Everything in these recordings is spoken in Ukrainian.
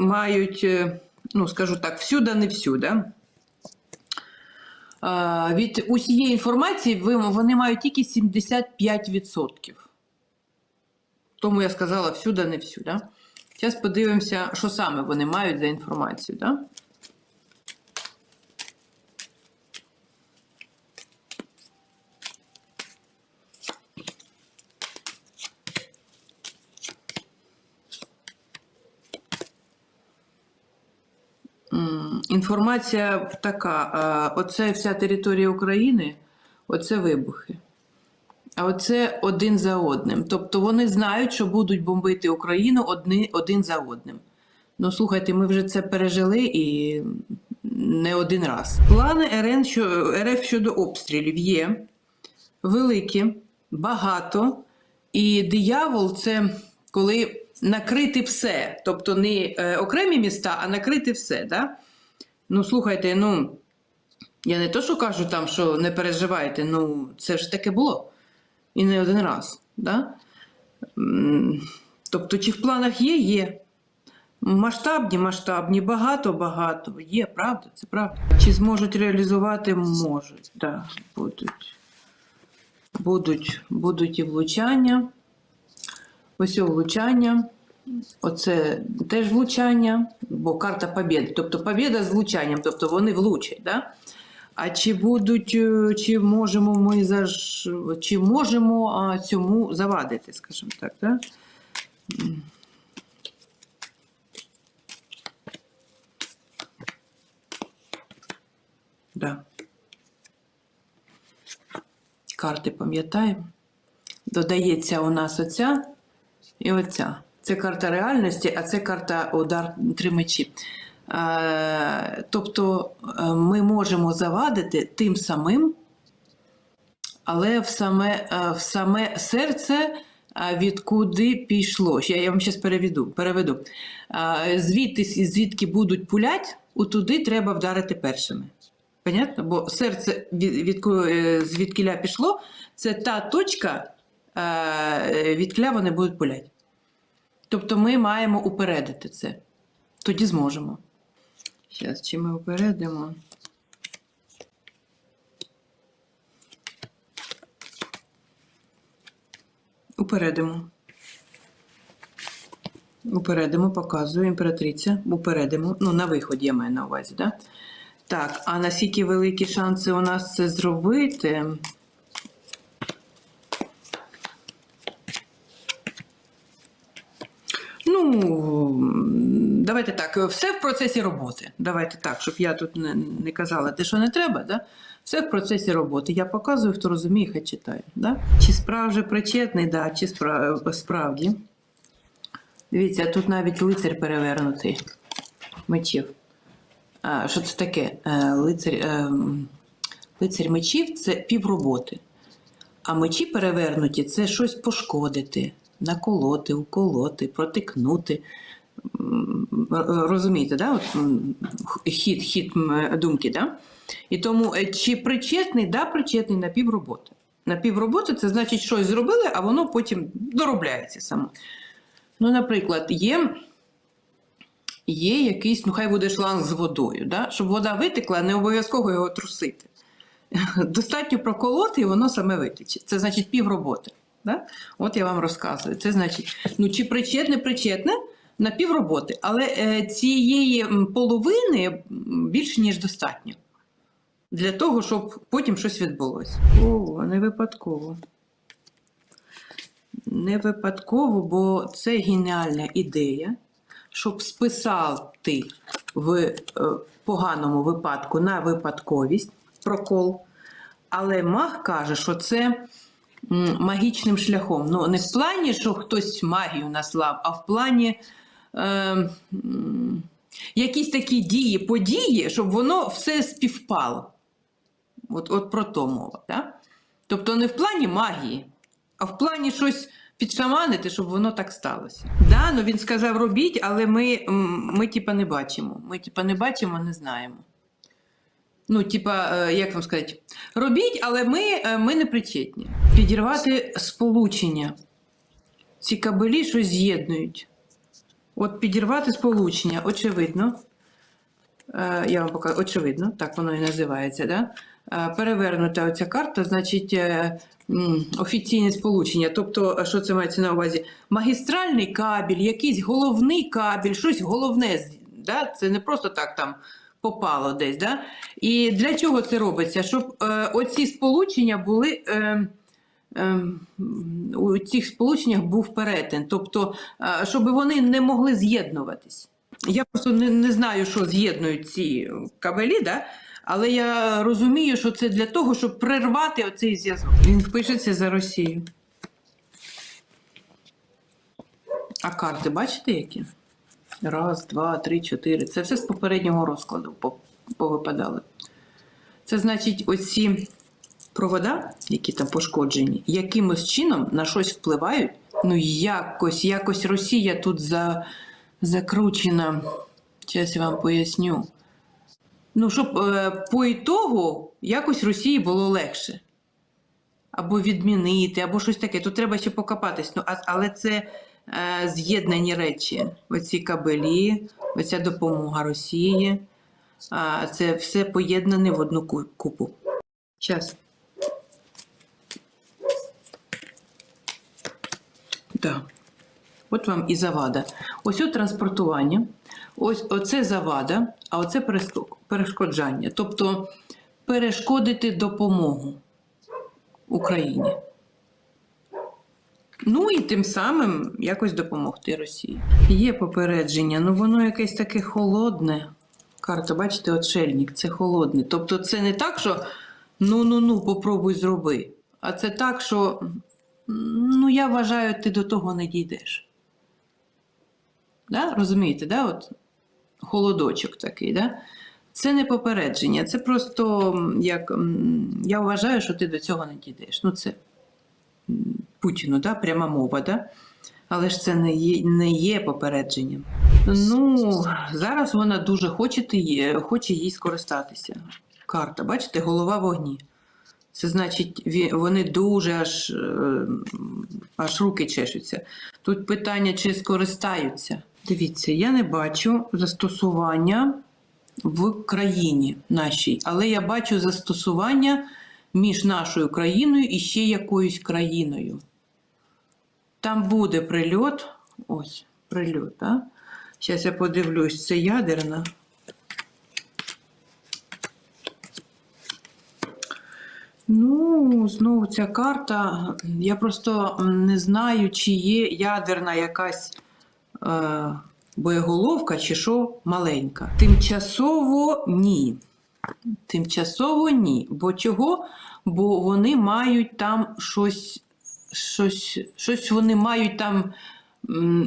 мають, е, ну скажу так, всюди не всюди. Від усієї інформації вони мають тільки 75%. Тому я сказала всюди, не всюди. Зараз подивимося, що саме вони мають за інформацію. Да? Інформація така: оце вся територія України, оце вибухи. А оце один за одним. Тобто вони знають, що будуть бомбити Україну одни, один за одним. Ну, слухайте, ми вже це пережили і не один раз. Плани РН, що, РФ щодо обстрілів є великі, багато. І диявол це коли накрити все. Тобто не е, окремі міста, а накрити все. Да? Ну, слухайте, ну, я не то, що кажу там, що не переживайте, ну це ж таке було. І не один раз. Да? Тобто, чи в планах є? Є. Масштабні, масштабні, багато, багато. Є, правда, це правда. Чи зможуть реалізувати? Можуть, так, будуть. Будуть, будуть і влучання. Ось о влучання. Оце теж влучання, бо карта побєди. Тобто побєда з влучанням, тобто вони влучать. Да? А чи будуть, е, чи можемо ми заж... чи можемо цьому завадити, скажімо так, да? Да. Карти пам'ятаємо. Додається у нас оця і оця. Це карта реальності, а це карта удар три мечі. Е, тобто е, ми можемо завадити тим самим, але в саме, е, в саме серце, відкуди пішло. Я, вам зараз переведу. переведу. Звідти, звідки будуть пулять, отуди треба вдарити першими. Понятно? Бо серце, від, від, е, пішло, це та точка, відкиля вони будуть пуляти. Тобто ми маємо упередити це. Тоді зможемо. Зараз, чи ми упередимо? Упередимо. Упередимо, показую, імператриця. Упередимо. Ну, на виході я маю на увазі, так? Так, а наскільки великі шанси у нас це зробити? Ну, давайте так, все в процесі роботи. Давайте так, щоб я тут не, не казала те, що не треба, да? все в процесі роботи. Я показую, хто розуміє, хай читає. Да? Чи справді причетний, да, чи спра- справді. Дивіться, тут навіть лицар перевернутий мечів. А, що це таке? Е, Лицар, е, лицар мечів це півроботи. А мечі перевернуті це щось пошкодити, наколоти, уколоти, протикнути. Розумієте, да? От, хід, хід думки, да? І тому е, чи причетний, да, причетний на півроботи. На півроботи це значить, щось зробили, а воно потім доробляється само. Ну, наприклад, є є якийсь, ну хай буде шланг з водою, да? щоб вода витекла, не обов'язково його трусити. Достатньо проколоти, і воно саме витече. Це значить півроботи. Да? От я вам розказую. Це значить, ну чи причетне, причетне на півроботи, але е, цієї половини більше, ніж достатньо. Для того, щоб потім щось відбулося. О, не випадково. Не випадково, бо це геніальна ідея, щоб списати в е, поганому випадку на випадковість прокол. Але маг каже, що це магічним шляхом. Ну, не в плані, що хтось магію наслав, а в плані е, якісь такі дії, події, щоб воно все співпало. От, от про то мова. Да? Тобто не в плані магії, а в плані щось підшаманити, щоб воно так сталося. Да, ну він сказав робіть, але ми, ми типа не бачимо. Ми типа не бачимо, не знаємо. Ну, типа, е, як вам сказати, робіть, але ми, е, ми не причетні. Підірвати сполучення. Ці кабелі щось з'єднують. От підірвати сполучення, очевидно. Е, Я вам покажу, очевидно, так воно і називається. Да? Е, Перевернута оця карта, значить е, офіційне сполучення. Тобто, що це мається на увазі? Магістральний кабель, якийсь головний кабель, щось головне. Да? Це не просто так там попало десь. Да? І для чого це робиться? Щоб оці сполучення були. У цих сполученнях був перетин, тобто, е, щоб вони не могли з'єднуватись. Я просто не, не знаю, що з'єднують ці кабелі, да? але я розумію, що це для того, щоб прервати оцей зв'язок. Він впишеться за Росію. А карти бачите які? Раз, два, три, чотири. Це все з попереднього розкладу по- повипадали. Це значить, оці провода, які там пошкоджені, якимось чином на щось впливають. Ну, якось, якось Росія тут за, закручена. Зараз я вам поясню. Ну, щоб е, по ітогу якось Росії було легше. Або відмінити, або щось таке. Тут треба ще покопатись. Ну, а, але це е, з'єднані речі. Оці кабелі, оця допомога Росії. А, це все поєднане в одну купу. Зараз. Так. От вам і завада. Ось от транспортування, ось оце завада, а оце перешкоджання. Тобто перешкодити допомогу Україні. Ну і тим самим якось допомогти Росії. Є попередження, ну воно якесь таке холодне. Карта, бачите, отшельник, це холодне. Тобто це не так, що ну-ну-ну, попробуй зроби. А це так, що ну, я вважаю, ти до того не дійдеш. Да? Розумієте, да? От, холодочок такий. Да? Це не попередження, це просто як я вважаю, що ти до цього не дійдеш. Ну, це Путіну, да? пряма мова, да? але ж це не є, не є попередженням. Ну, зараз вона дуже хоче, хоче їй скористатися. Карта, бачите, голова в огні. Це значить, вони дуже аж, е, аж руки чешуться. Тут питання, чи скористаються. Дивіться, я не бачу застосування в країні нашій, але я бачу застосування між нашою країною і ще якоюсь країною. Там буде прильот. Ось, прильот, так? Зараз я подивлюсь, це ядерна. Знову ця карта. Я просто не знаю, чи є ядерна якась е, боєголовка, чи що маленька. Тимчасово ні. Тимчасово ні. Бо чого? Бо вони мають там щось, щось, щось вони мають там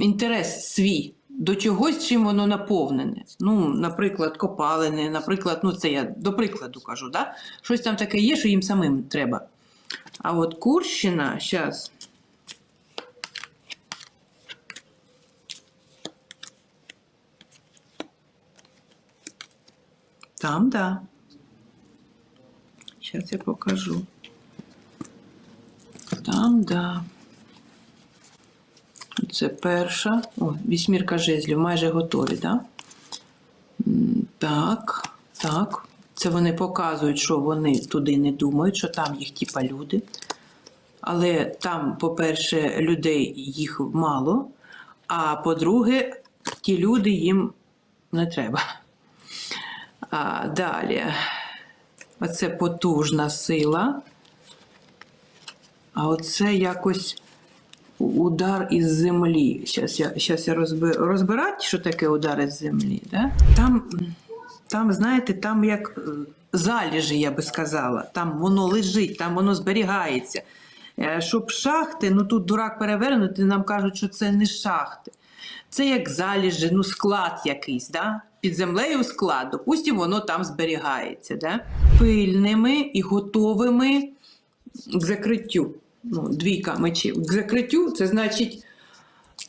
інтерес свій. До чогось, чим воно наповнене. Ну, наприклад, копалини, наприклад, ну це я до прикладу кажу, да? щось там таке є, що їм самим треба. А от Курщина, зараз. Там, да. Зараз я покажу. Там, да. Це перша. О, вісьмірка жезлів, майже готові? М, Так, так. Це вони показують, що вони туди не думають, що там їх типа люди. Але там, по-перше, людей їх мало, а по-друге, ті люди їм не треба. А, далі. Оце потужна сила. А оце якось удар із землі. Зараз я, щас я розбер, розбирати, що таке удар із землі. Да? Там, там, знаєте, там як е, заліжі, я би сказала. Там воно лежить, там воно зберігається. Е, Щоб шахти, ну тут дурак перевернути, нам кажуть, що це не шахти. Це як заліжі, ну склад якийсь, да? під землею склад, допустимо, воно там зберігається. Да? Пильними і готовими к закриттю. Ну, двійка мечів. К закриттю це значить.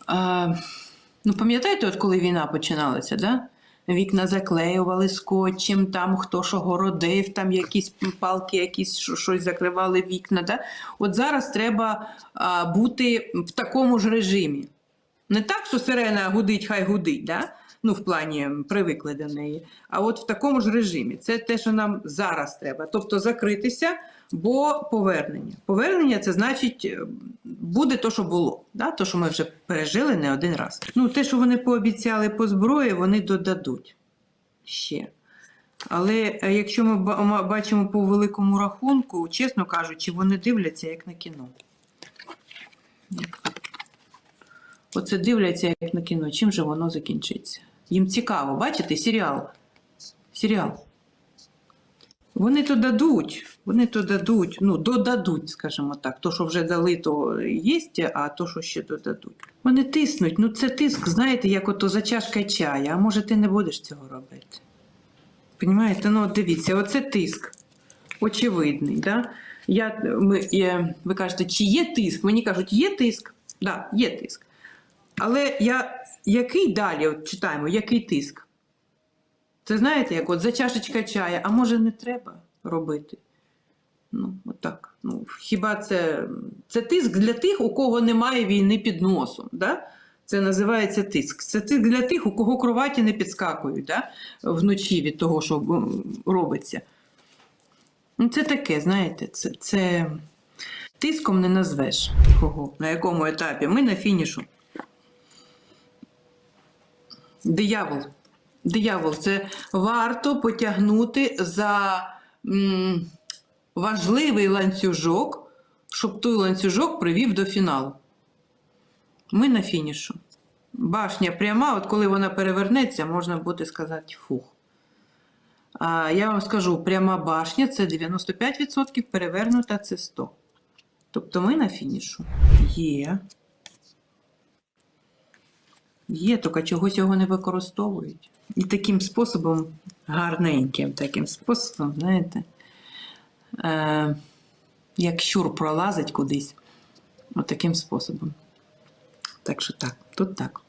А, ну, пам'ятаєте, от коли війна починалася, да? Вікна заклеювали скотчем, там хто що городив, там якісь палки, якісь щось закривали вікна. Да? От зараз треба а, бути в такому ж режимі. Не так, що сирена гудить, хай гудить, да? Ну, в плані привикли до неї. А от в такому ж режимі. Це те, що нам зараз треба. Тобто закритися, бо повернення. Повернення це значить е, буде то, що було. Да? То, що ми вже пережили не один раз. Ну, те, що вони пообіцяли по зброї, вони додадуть ще. Але е, якщо ми бачимо по великому рахунку, чесно кажучи, вони дивляться як на кіно. Оце дивляться як на кіно. Чим же воно закінчиться? Їм цікаво, бачите, серіал. Серіал. Вони то дадуть, вони то дадуть, ну, додадуть, скажімо так. То, що вже дали, то є, а то, що ще додадуть. Вони тиснуть. Ну, це тиск, знаєте, як ото за чашкою чая, а може ти не будеш цього робити. Понімаєте? Ну, от дивіться, оце тиск. Очевидний. Да? Я, ми, я, ви кажете, чи є тиск? Мені кажуть, є тиск. Так, да, є тиск. Але я, який далі от читаємо, який тиск? Це знаєте, як от за чашечка чая, а може не треба робити? Ну, отак. Ну, хіба це, це тиск для тих, у кого немає війни під носом? Да? Це називається тиск. Це тиск для тих, у кого кроваті не підскакують да? вночі від того, що робиться. Ну, це таке, знаєте, це, це тиском не назвеш кого, на якому етапі. Ми на фінішу. Диявол. Диявол, це варто потягнути за важливий ланцюжок, щоб той ланцюжок привів до фіналу. Ми на фінішу. Башня пряма, от коли вона перевернеться, можна буде сказати фух. А я вам скажу, пряма башня це 95%, перевернута це 100%. Тобто ми на фінішу. Є. Є, тільки чогось його не використовують. І таким способом, гарненьким таким способом, знаєте, е, як щур пролазить кудись. От способом. Так що так, тут так.